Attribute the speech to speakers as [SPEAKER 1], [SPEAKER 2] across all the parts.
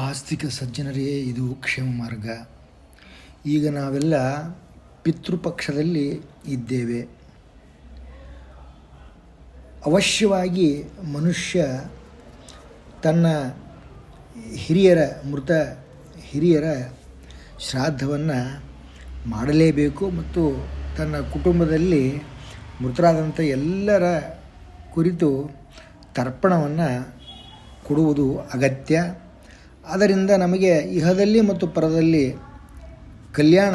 [SPEAKER 1] ಆಸ್ತಿಕ ಸಜ್ಜನರೇ, ಇದು ಕ್ಷೇಮ ಮಾರ್ಗ. ಈಗ ನಾವೆಲ್ಲ ಪಿತೃಪಕ್ಷದಲ್ಲಿ ಇದ್ದೇವೆ. ಅವಶ್ಯವಾಗಿ ಮನುಷ್ಯ ತನ್ನ ಹಿರಿಯರ, ಮೃತ ಹಿರಿಯರ ಶ್ರಾದ್ದವನ್ನು ಮಾಡಲೇಬೇಕು ಮತ್ತು ತನ್ನ ಕುಟುಂಬದಲ್ಲಿ ಮೃತರಾದಂಥ ಎಲ್ಲರ ಕುರಿತು ತರ್ಪಣವನ್ನು ಕೊಡುವುದು ಅಗತ್ಯ. ಅದರಿಂದ ನಮಗೆ ಇಹದಲ್ಲಿ ಮತ್ತು ಪರದಲ್ಲಿ ಕಲ್ಯಾಣ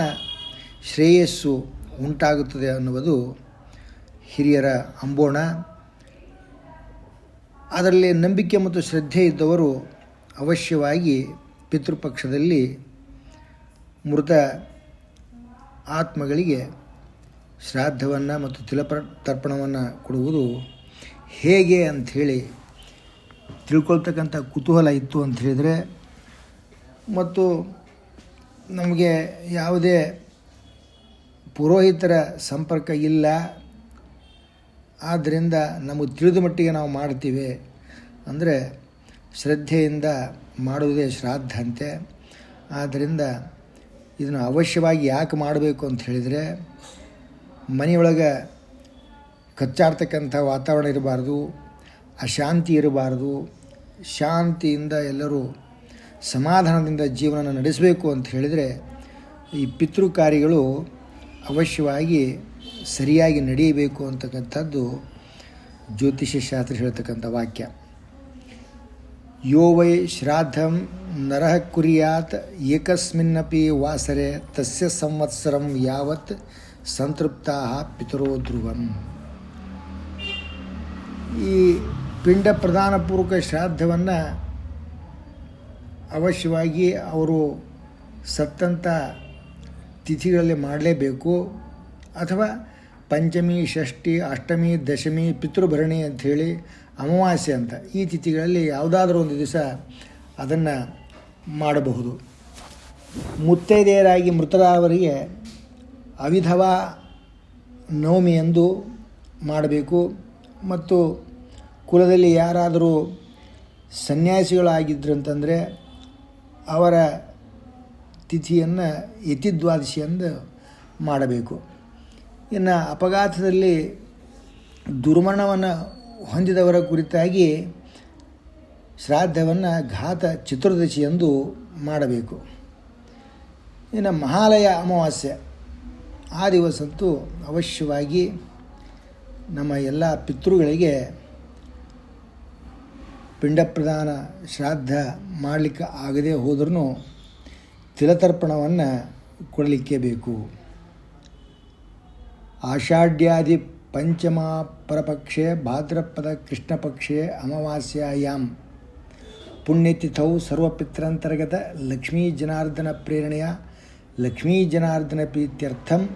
[SPEAKER 1] ಶ್ರೇಯಸ್ಸು ಉಂಟಾಗುತ್ತದೆ ಅನ್ನುವುದು ಹಿರಿಯರ ಅಂಬೋಣ. ಅದರಲ್ಲಿ ನಂಬಿಕೆ ಮತ್ತು ಶ್ರದ್ಧೆ ಇದ್ದವರು ಅವಶ್ಯವಾಗಿ ಪಿತೃಪಕ್ಷದಲ್ಲಿ ಮೃತ ಆತ್ಮಗಳಿಗೆ ಶ್ರಾದ್ದವನ್ನು ಮತ್ತು ತಿಲಪ ತರ್ಪಣವನ್ನು ಕೊಡುವುದು ಹೇಗೆ ಅಂಥೇಳಿ ತಿಳ್ಕೊಳ್ತಕ್ಕಂಥ ಕುತೂಹಲ ಇತ್ತು ಅಂತ ಹೇಳಿದರೆ, ಮತ್ತು ನಮಗೆ ಯಾವುದೇ ಪುರೋಹಿತರ ಸಂಪರ್ಕ ಇಲ್ಲ. ಆದ್ದರಿಂದ ನಮಗೆ ತಿಳಿದ ಮಟ್ಟಿಗೆ ನಾವು ಮಾಡ್ತೀವಿ. ಅಂದರೆ ಶ್ರದ್ಧೆಯಿಂದ ಮಾಡುವುದೇ ಶ್ರಾದ್ದ ಅಂತೆ ಆದ್ದರಿಂದ ಇದನ್ನು ಅವಶ್ಯವಾಗಿ ಯಾಕೆ ಮಾಡಬೇಕು ಅಂತ ಹೇಳಿದರೆ, ಮನೆಯೊಳಗೆ ಕಚ್ಚಾಡ್ತಕ್ಕಂಥ ವಾತಾವರಣ ಇರಬಾರ್ದು, ಅಶಾಂತಿ ಇರಬಾರ್ದು ಶಾಂತಿಯಿಂದ ಎಲ್ಲರೂ ಸಮಾಧಾನದಿಂದ ಜೀವನ ನಡೆಸಬೇಕು ಅಂತ ಹೇಳಿದರೆ ಈ ಪಿತೃ ಕಾರ್ಯಗಳು ಅವಶ್ಯವಾಗಿ ಸರಿಯಾಗಿ ನಡೆಯಬೇಕು ಅಂತಕ್ಕಂಥದ್ದು ಜ್ಯೋತಿಷ್ಯ ಶಾಸ್ತ್ರ ಹೇಳ್ತಕ್ಕಂಥ ವಾಕ್ಯ. ಯೋ ವೈ ಶ್ರಾದ್ದಂ ನರಃ ಕುರಿಯಾತ್ ಏಕಸ್ಮಿನ್ನಪಿ ವಾಸರೆ ತಸ್ಯ ಸಂವತ್ಸರಂ ಯಾವತ್ ಸಂತೃಪ್ತಾ ಪಿತರೋ ಧ್ರುವಂ. ಈ ಪಿಂಡ ಪ್ರಧಾನಪೂರ್ವಕ ಶ್ರಾದ್ದವನ್ನು ಅವಶ್ಯವಾಗಿ ಅವರು ಸತ್ತಂಥ ತಿಥಿಗಳಲ್ಲಿ ಮಾಡಲೇಬೇಕು. ಅಥವಾ ಪಂಚಮಿ, ಷಷ್ಠಿ, ಅಷ್ಟಮಿ, ದಶಮಿ, ಪಿತೃಭರಣಿ ಅಂಥೇಳಿ ಅಮಾವಾಸ್ಯೆ ಅಂತ ಈ ತಿಥಿಗಳಲ್ಲಿ ಯಾವುದಾದ್ರೂ ಒಂದು ದಿವಸ ಅದನ್ನು ಮಾಡಬಹುದು. ಮುತ್ತೈದೆಯರಾಗಿ ಮೃತರಾದವರಿಗೆ ಅವಿಧವ ನವಮಿ ಎಂದು ಮಾಡಬೇಕು. ಮತ್ತು ಕುಲದಲ್ಲಿ ಯಾರಾದರೂ ಸನ್ಯಾಸಿಗಳಾಗಿದ್ದರಂತಂದರೆ ಅವರ ತಿಥಿಯನ್ನು ಯತಿದ್ವಾದಶಿ ಎಂದು ಮಾಡಬೇಕು. ಇನ್ನು ಅಪಘಾತದಲ್ಲಿ ದುರ್ಮರಣವನ್ನು ಹೊಂದಿದವರ ಕುರಿತಾಗಿ ಶ್ರಾದ್ದವನ್ನು ಘಾತ ಚತುರ್ದಶಿ ಎಂದು ಮಾಡಬೇಕು. ಇನ್ನು ಮಹಾಲಯ ಅಮಾವಾಸ್ಯೆ, ಆ ದಿವಸಂತೂ ಅವಶ್ಯವಾಗಿ ನಮ್ಮ ಎಲ್ಲ ಪಿತೃಗಳಿಗೆ ಪಿಂಡ ಪ್ರದಾನ ಶ್ರಾದ್ದ ಮಾಡಲಿಕ್ಕೆ ಆಗದೆ ಹೋದ್ರೂ ತಿಲತರ್ಪಣವನ್ನು ಕೊಡಲಿಕ್ಕೆ ಬೇಕು. ಆಷಾಢ್ಯಾದಿ ಪಂಚಮ ಪರಪಕ್ಷೆ ಭಾದ್ರಪದ ಕೃಷ್ಣಪಕ್ಷೆ ಅಮಾವಾಸ್ಯಾಯಾಂ. ಪುಣ್ಯತಿಥೌ ಸರ್ವಪಿತ್ರಂತರ್ಗತ ಲಕ್ಷ್ಮೀ ಜನಾರ್ದನ ಪ್ರೇರಣೆಯ ಲಕ್ಷ್ಮೀ ಜನಾರ್ದನ ಪ್ರೀತ್ಯರ್ಥಂ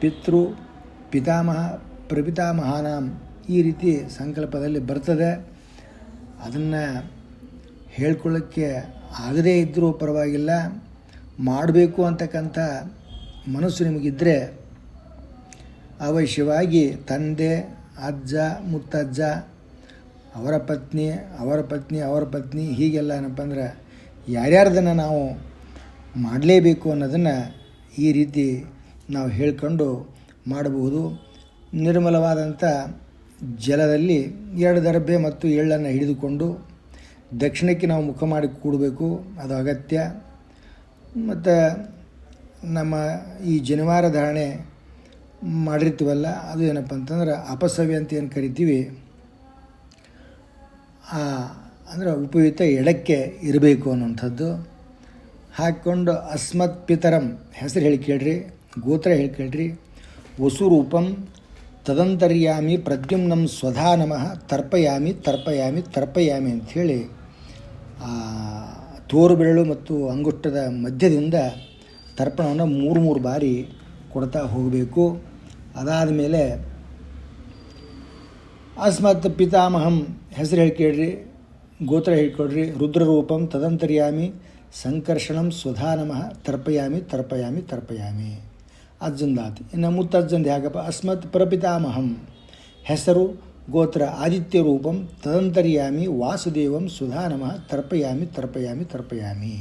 [SPEAKER 1] ಪಿತೃ ಪಿತಾಮಹ ಪ್ರಪಿತಾಮಹಾನಾಂ ಈ ರೀತಿ ಸಂಕಲ್ಪದಲ್ಲಿ ಬರ್ತದೆ. ಅದನ್ನು ಹೇಳ್ಕೊಳ್ಳೋಕ್ಕೆ ಆಗದೇ ಇದ್ದರೂ ಪರವಾಗಿಲ್ಲ. ಮಾಡಬೇಕು ಅಂತಕ್ಕಂಥ ಮನಸ್ಸು ನಿಮಗಿದ್ದರೆ ಅವಶ್ಯವಾಗಿ ತಂದೆ, ಅಜ್ಜ, ಮುತ್ತಜ್ಜ, ಅವರ ಪತ್ನಿ ಅವರ ಪತ್ನಿ ಅವರ ಪತ್ನಿ ಹೀಗೆಲ್ಲ ಏನಪ್ಪ ಅಂದ್ರೆ ಯಾರ್ಯಾರ್ದನ್ನು ನಾವು ಮಾಡಲೇಬೇಕು ಅನ್ನೋದನ್ನು ಈ ರೀತಿ ನಾವು ಹೇಳ್ಕೊಂಡು ಮಾಡಬಹುದು. ನಿರ್ಮಲವಾದಂಥ ಜಲದಲ್ಲಿ ಎರಡು ದರ್ಬೆ ಮತ್ತು ಎಳ್ಳನ್ನು ಹಿಡಿದುಕೊಂಡು ದಕ್ಷಿಣಕ್ಕೆ ನಾವು ಮುಖ ಮಾಡಿ ಕೂಡಬೇಕು. ಅದು ಅಗತ್ಯ. ಮತ್ತು ನಮ್ಮ ಈ ಜನಿವಾರ ಧಾರಣೆ ಮಾಡಿರ್ತೀವಲ್ಲ, ಅದು ಏನಪ್ಪ ಅಂತಂದ್ರೆ ಅಪಸವ್ಯ ಅಂತ ಏನು ಕರಿತೀವಿ ಅಂದರೆ ಉಪಯುಕ್ತ ಎಡಕ್ಕೆ ಇರಬೇಕು ಅನ್ನುವಂಥದ್ದು. ಹಾಕ್ಕೊಂಡು ಅಸ್ಮತ್ ಪಿತರಂ ಹೆಸರು ಹೇಳಿ ಕೇಳ್ರಿ, ಗೋತ್ರ ಹೇಳಿ ಕೇಳ್ರಿ, ವಸುರೂಪಂ ತದಂತರ್ಯಾಮಿ ಪ್ರದ್ಯುಮ್ನಂ ಸ್ವಧಾ ನಮಃ, ತರ್ಪಯಾಮಿ ತರ್ಪಯಾಮಿ ತರ್ಪಯಾಮಿ ಅಂಥೇಳಿ ತೋರು ಬೆರಳು ಮತ್ತು ಅಂಗುಷ್ಟದ ಮಧ್ಯದಿಂದ ತರ್ಪಣವನ್ನು ಮೂರು ಮೂರು ಬಾರಿ ಕೊಡ್ತಾ ಹೋಗಬೇಕು. ಅದಾದ ಮೇಲೆ ಅಸ್ಮತ್ ಪಿತಾಮಹಂ ಹೆಸರು ಹೇಳ್ಕೇಳ್ರಿ ಗೋತ್ರ ಹೇಳ್ಕೊಡ್ರಿ, ರುದ್ರರೂಪಂ ತದಂತರ್ಯಾಮಿ, ಸಂಕರ್ಷಣಂ ಸ್ವಧಾ ನಮಃ, ತರ್ಪಯಾಮಿ ತರ್ಪಯಾಮಿ ತರ್ಪಯಾಮಿ. ಅಜ್ಜಂದಾತು ಇನ್ನು ಮುತ್ತಜ್ಜಂದು ಹೇಗಪ್ಪ ಅಸ್ಮತ್ ಪ್ರಪಿತಾಮಹಂ. ಹೆಸರು ಗೋತ್ರ ಆದಿತ್ಯ ರೂಪಂ ತದಂತರ್ಯಾಮಿ ವಾಸುದೇವಂ ಸುಧಾನಮ ತರ್ಪಯಾಮಿ ತರ್ಪಯಾಮಿ ತರ್ಪಯಾಮಿ.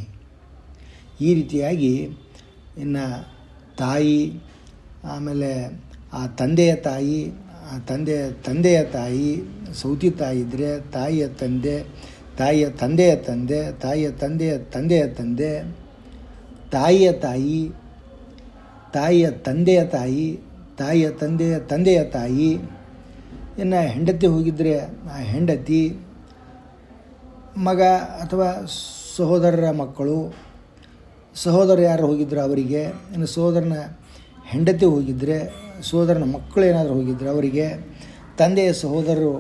[SPEAKER 1] ಈ ರೀತಿಯಾಗಿ ಇನ್ನು ತಾಯಿ, ಆಮೇಲೆ ಆ ತಂದೆಯ ತಾಯಿ, ಆ ತಂದೆ ತಂದೆಯ ತಾಯಿ, ಸೌತಿ ತಾಯಿ ಇದ್ದರೆ ತಾಯಿಯ ತಂದೆ, ತಾಯಿಯ ತಂದೆಯ ತಂದೆ, ತಾಯಿಯ ತಂದೆಯ ತಂದೆಯ ತಂದೆ, ತಾಯಿಯ ತಾಯಿ ತಾಯಿಯ ತಂದೆಯ ತಾಯಿ, ತಾಯಿಯ ತಂದೆಯ ತಂದೆಯ ತಾಯಿ, ಇನ್ನು ಹೆಂಡತಿ ಹೋಗಿದ್ದರೆ ಆ ಹೆಂಡತಿ, ಮಗ ಅಥವಾ ಸಹೋದರರ ಮಕ್ಕಳು, ಸಹೋದರ ಯಾರು ಹೋಗಿದ್ರು ಅವರಿಗೆ, ಇನ್ನು ಸಹೋದರನ ಹೆಂಡತಿ ಹೋಗಿದ್ದರೆ ಸಹೋದರನ ಮಕ್ಕಳು ಏನಾದರೂ ಹೋಗಿದ್ರು ಅವರಿಗೆ, ತಂದೆಯ ಸಹೋದರರು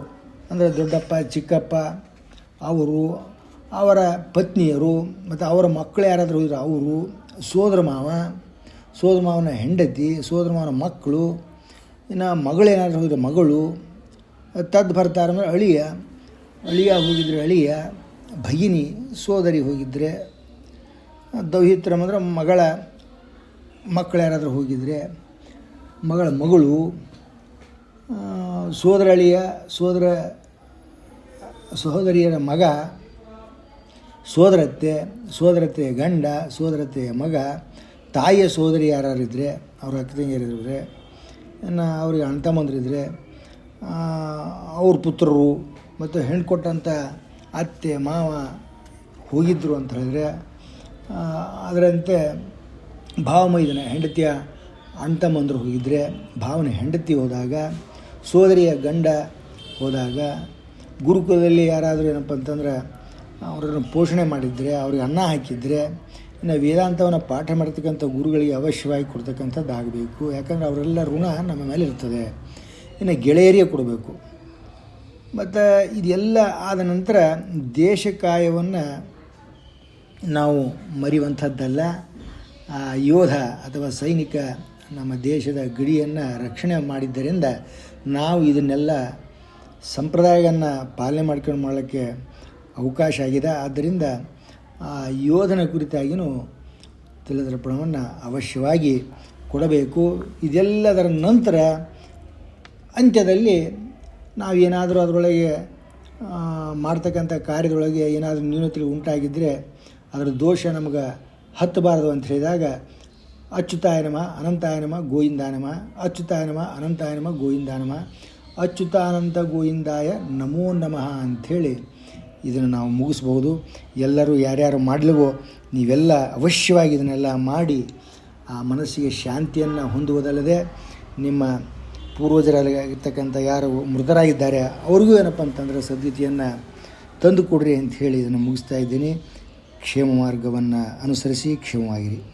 [SPEAKER 1] ಅಂದರೆ ದೊಡ್ಡಪ್ಪ, ಚಿಕ್ಕಪ್ಪ, ಅವರು, ಅವರ ಪತ್ನಿಯರು ಮತ್ತು ಅವರ ಮಕ್ಕಳು ಯಾರಾದರೂ ಹೋಗಿದ್ರು ಅವರು ಸೋದರ ಮಾವ ಸೋದರ ಮಾವನ ಹೆಂಡತಿ ಸೋದರ ಮಾವನ ಮಕ್ಕಳು, ಇನ್ನು ಮಗಳು ಏನಾದರೂ ಹೋಗಿದ್ರೆ ಮಗಳು, ತದ್ ಅಂದರೆ ಅಳಿಯ ಅಳಿಯ ಹೋಗಿದ್ರೆ ಅಳಿಯ, ಭಗಿನಿ, ಸೋದರಿ ಹೋಗಿದ್ದರೆ ದೌಹಿತ್ರ ಅಂದರೆ ಮಗಳ, ಮಕ್ಕಳು ಯಾರಾದರೂ ಹೋಗಿದ್ರೆ, ಮಗಳ ಮಗಳು ಸೋದರ ಅಳಿಯ, ಸೋದರ ಸಹೋದರಿಯರ ಮಗ, ಸೋದರತ್ತೆ ಸೋದರತ್ತೆಯ ಗಂಡ ಸೋದರತ್ತೆಯ ಮಗ ತಾಯಿಯ ಸೋದರಿ ಇದ್ದರೆ ಅವ್ರ ಅಕ್ಕ ತಂಗಿಯರಿದ್ರೆ ಇನ್ನು ಅವ್ರಿಗೆ ಅಣ್ಣ ತಮ್ಮಂದ್ರಿದ್ರೆ ಅವ್ರ ಪುತ್ರರು ಮತ್ತು ಹೆಣ್ಣು ಕೊಟ್ಟಂಥ ಅತ್ತೆ, ಮಾವ ಹೋಗಿದ್ದರು ಅಂತ ಹೇಳಿದ್ರೆ ಅದರಂತೆ ಅದರಂತೆ ಭಾವಮೈದನ ಹೆಂಡತಿಯ ಅಣ್ಣ ತಮ್ಮಂದರು ಹೋಗಿದ್ದರೆ ಭಾವನ ಹೆಂಡತಿ ಹೋದಾಗ, ಸೋದರಿಯ ಗಂಡ ಹೋದಾಗ, ಗುರುಕುಲದಲ್ಲಿ ಯಾರಾದರೂ ಏನಪ್ಪ ಅಂತಂದ್ರೆ, ಅವರನ್ನು ಪೋಷಣೆ ಮಾಡಿದರೆ, ಅವ್ರಿಗೆ ಅನ್ನ ಹಾಕಿದರೆ ಇನ್ನು ವೇದಾಂತವನ್ನು ಪಾಠ ಮಾಡ್ತಕ್ಕಂಥ ಗುರುಗಳಿಗೆ ಅವಶ್ಯವಾಗಿ ಕೊಡ್ತಕ್ಕಂಥದ್ದಾಗಬೇಕು. ಯಾಕಂದರೆ ಅವರೆಲ್ಲ ಋಣ ನಮ್ಮ ಮೇಲೆ ಇರ್ತದೆ. ಇನ್ನು ಗೆಳೆಯರಿಗೆ ಕೊಡಬೇಕು. ಮತ್ತು ಇದೆಲ್ಲ ಆದ ನಂತರ ದೇಶಕಾಯವನ್ನು ನಾವು ಮರಿವಂಥದ್ದಲ್ಲ. ಆ ಯೋಧ ಅಥವಾ ಸೈನಿಕ ನಮ್ಮ ದೇಶದ ಗಡಿಯನ್ನು ರಕ್ಷಣೆ ಮಾಡಿದ್ದರಿಂದ ನಾವು ಇದನ್ನೆಲ್ಲ ಸಂಪ್ರದಾಯವನ್ನು ಪಾಲನೆ ಮಾಡ್ಕೊಂಡು ಮಾಡೋಕ್ಕೆ ಅವಕಾಶ ಆಗಿದೆ. ಆದ್ದರಿಂದ ಆ ಯೋಧನ ಕುರಿತಾಗಿಯೂ ತಿಲದರ್ಪಣವನ್ನು ಅವಶ್ಯವಾಗಿ ಕೊಡಬೇಕು. ಇದೆಲ್ಲದರ ನಂತರ ಅಂತ್ಯದಲ್ಲಿ ನಾವೇನಾದರೂ ಅದರೊಳಗೆ ಮಾಡ್ತಕ್ಕಂಥ ಕಾರ್ಯದೊಳಗೆ ಏನಾದರೂ ನ್ಯೂನತೆಗಳು ಉಂಟಾಗಿದ್ದರೆ ಅದರ ದೋಷ ನಮಗೆ ಹತ್ತಬಾರದು ಅಂತ ಹೇಳಿದಾಗ, ಅಚ್ಯುತಾಯ ನಮ, ಅನಂತಾಯ ನಮ ಅನಂತಾಯನಮ ಗೋವಿಂದಾನಮ ಅಚ್ಯುತಾಯ ನಮ, ಅನಂತಾಯ ನಮ, ಗೋವಿಂದಾಯ ನಮ, ಅಚ್ಯುತಾನಂತ ಗೋವಿಂದಾಯ ನಮೋ ನಮಃ ಅಂಥೇಳಿ ಇದನ್ನು ನಾವು ಮುಗಿಸ್ಬೋದು ಎಲ್ಲರೂ ಯಾರ್ಯಾರು ಮಾಡಲಿವೋ ನೀವೆಲ್ಲ ಅವಶ್ಯವಾಗಿ ಇದನ್ನೆಲ್ಲ ಮಾಡಿ ಆ ಮನಸ್ಸಿಗೆ ಶಾಂತಿಯನ್ನು ಹೊಂದುವುದಲ್ಲದೆ ನಿಮ್ಮ ಪೂರ್ವಜರಾಗಿರ್ತಕ್ಕಂಥ ಯಾರು ಮೃತರಾಗಿದ್ದಾರೆ ಅವ್ರಿಗೂ ಏನಪ್ಪ ಅಂತಂದರೆ ಸದ್ಗತಿಯನ್ನು ತಂದು ಕೊಡ್ರಿ ಅಂತ ಹೇಳಿ ಇದನ್ನು ಮುಗಿಸ್ತಾ ಇದ್ದೀನಿ. ಕ್ಷೇಮ ಮಾರ್ಗವನ್ನು ಅನುಸರಿಸಿ ಕ್ಷೇಮವಾಗಿರಿ.